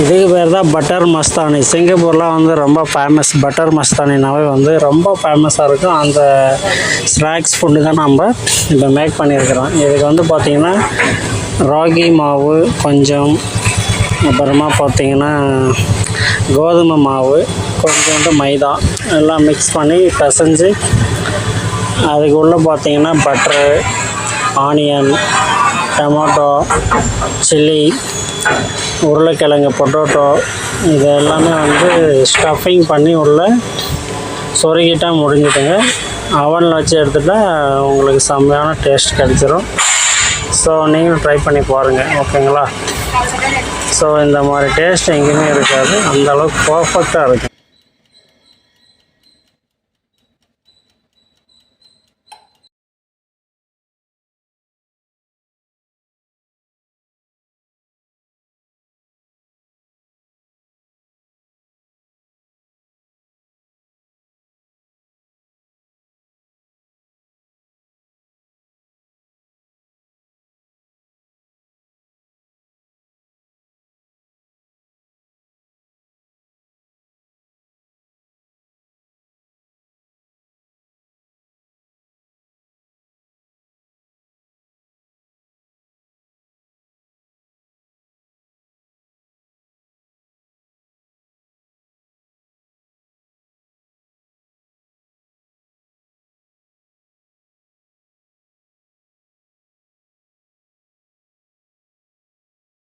இதுக்கு பேர் தான் பட்டர் மஸ்தானி. சிங்கப்பூர்லாம் வந்து ரொம்ப ஃபேமஸ் பட்டர் மஸ்தானினாவே வந்து ரொம்ப ஃபேமஸாக இருக்கும். அந்த ஸ்நாக்ஸ் ஃபுட்டு தான் நம்ம இப்போ மேக் பண்ணியிருக்கிறோம். இதுக்கு வந்து பார்த்திங்கன்னா ராகி மாவு கொஞ்சம் அப்புறமா பார்த்திங்கன்னா கோதுமை மாவு கொஞ்சோண்டு மைதா எல்லாம் மிக்ஸ் பண்ணி பிசைஞ்சு அதுக்கு உள்ளே பார்த்திங்கன்னா பட்ரு ஆனியன் டொமேட்டோ சில்லி உருளைக்கிழங்கு பொட்டோட்டோ இது எல்லாமே வந்து ஸ்டஃபிங் பண்ணி உள்ள சொருகிட்டால் முடிஞ்சிட்டுங்க அவனில் வச்சு எடுத்துட்டா உங்களுக்கு செம்மையான டேஸ்ட் கிடச்சிரும். ஸோ நீங்களும் ட்ரை பண்ணி பாருங்கள் ஓகேங்களா ஸோ இந்த மாதிரி டேஸ்ட் எங்கேயுமே இருக்காது. அந்தளவுக்கு பர்ஃபெக்டாக இருக்கும்.